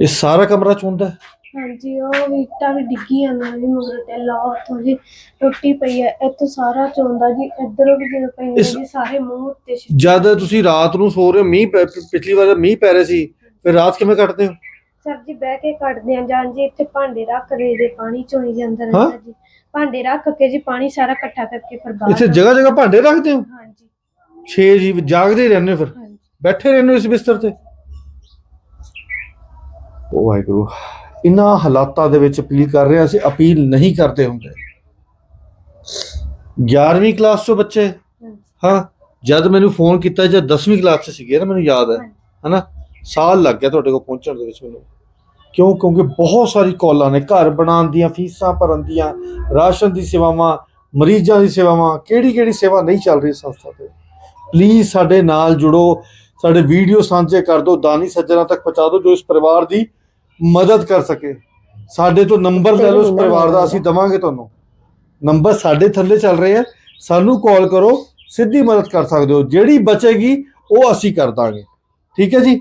ਇਹ ਸਾਰਾ ਕਮਰਾ ਚੁੰਦਾ ਹੈ? ਹਾਂਜੀ ਉਹ ਇੱਟਾਂ ਵੀ ਡਿੱਗੀਆਂ ਨੇ ਜੀ ਮਗਰ ਤੇ ਲਾ ਉੱਥੋਂ ਜੀ ਟੁੱਟੀ ਪਈ ਹੈ ਇੱਥੋਂ ਸਾਰਾ ਚੋਂਦਾ ਜੀ ਇੱਧਰੋਂ ਵੀ ਜਦੋਂ ਪਈ ਜੀ ਸਾਰੇ ਮੂੰਹ ਸੀ ਜਦ ਤੁਸੀਂ ਰਾਤ ਨੂੰ ਸੋ ਰਹੇ ਹੋ ਮੀਂਹ ਪੈ- ਪਿਛਲੀ ਵਾਰ ਮੀਂਹ ਪੈ ਰਿਹਾ ਸੀ ਫਿਰ ਰਾਤ ਕਿਵੇਂ ਕੱਟਦੇ ਹੋ? ਸਰ ਜੀ ਬਹਿ ਕੇ ਕੱਢਦੇ ਆ ਜਾਂ ਜੀ ਇੱਥੇ ਭਾਂਡੇ ਰੱਖ ਦੇ ਦੇ ਪਾਣੀ ਚੋਈ ਜਾਂਦਾ? ਰਹਿੰਦਾ ਜੀ। ਭਾਂਡੇ ਰੱਖ ਕੇ ਜੀ ਪਾਣੀ ਸਾਰਾ ਇਕੱਠਾ ਕਰਕੇ ਫਿਰ ਬਾਹਰ ਇੱਥੇ ਜਗ੍ਹਾ ਜਗ੍ਹਾ ਭਾਂਡੇ ਰੱਖਦੇ ਹੋ? ਹਾਂਜੀ। 6 ਜੀ ਜਾਗਦੇ ਹੀ ਰਹਿੰਦੇ ਹੋ ਫਿਰ। ਹਾਂਜੀ। ਬੈਠੇ ਰਹਿੰਦੇ ਹੋ ਇਸ ਬਿਸਤਰ ਤੇ? ਉਹ ਵਾਹਿਗੁਰੂ ਇਨ੍ਹਾਂ ਹਾਲਾਤਾਂ ਦੇ ਵਿੱਚ ਅਪੀਲ ਕਰ ਰਹੇ ਅਸੀਂ ਅਪੀਲ ਨਹੀਂ ਕਰਦੇ ਹੁੰਦੇ। 11ਵੀਂ ਕਲਾਸ ਤੋਂ ਬੱਚੇ ਹਾਂ ਜਦ ਮੈਨੂੰ ਫੋਨ ਕੀਤਾ ਜਦ 10ਵੀਂ ਕਲਾਸ 'ਚ ਸੀਗੇ ਨਾ ਮੈਨੂੰ ਯਾਦ ਹੈ। ਹਨਾ? ਸਾਲ ਲੱਗ ਗਿਆ ਤੁਹਾਡੇ ਕੋਲ ਪਹੁੰਚਣ ਦੇ ਵਿੱਚ ਮੈਨੂੰ। ਕਿਉਂ? ਕਿਉਂਕਿ ਬਹੁਤ ਸਾਰੀ ਕਾਲਾਂ ਨੇ ਘਰ ਬਣਾਉਣ ਦੀਆਂ ਫੀਸਾਂ ਭਰਨ ਦੀਆਂ ਰਾਸ਼ਨ ਦੀ ਸੇਵਾਵਾਂ ਮਰੀਜ਼ਾਂ ਦੀ ਸੇਵਾਵਾਂ ਕਿਹੜੀ ਕਿਹੜੀ ਸੇਵਾ ਨਹੀਂ ਚੱਲ ਰਹੀ ਸੰਸਥਾ ਤੇ। ਪਲੀਜ਼ ਸਾਡੇ ਨਾਲ ਜੁੜੋ ਸਾਡੇ ਵੀਡੀਓ ਸਾਂਝੇ ਕਰ ਦਿਓ ਦਾਨੀ ਸੱਜਣਾ ਤੱਕ ਪਹੁੰਚਾ ਦਿਓ ਜੋ ਇਸ ਪਰਿਵਾਰ ਦੀ ਮਦਦ ਕਰ ਸਕੇ। ਸਾਡੇ ਤੋਂ ਨੰਬਰ ਲੈ ਲਓ ਇਸ ਪਰਿਵਾਰ ਦਾ ਅਸੀਂ ਦਵਾਂਗੇ ਤੁਹਾਨੂੰ। ਨੰਬਰ ਸਾਡੇ ਥੱਲੇ ਚੱਲ ਰਹੇ ਆ ਸਾਨੂੰ ਕਾਲ ਕਰੋ ਸਿੱਧੀ ਮਦਦ ਕਰ ਸਕਦੇ ਹੋ। ਜਿਹੜੀ ਬਚੇਗੀ ਉਹ ਅਸੀਂ ਕਰ ਦਾਂਗੇ। ਠੀਕ ਹੈ ਜੀ?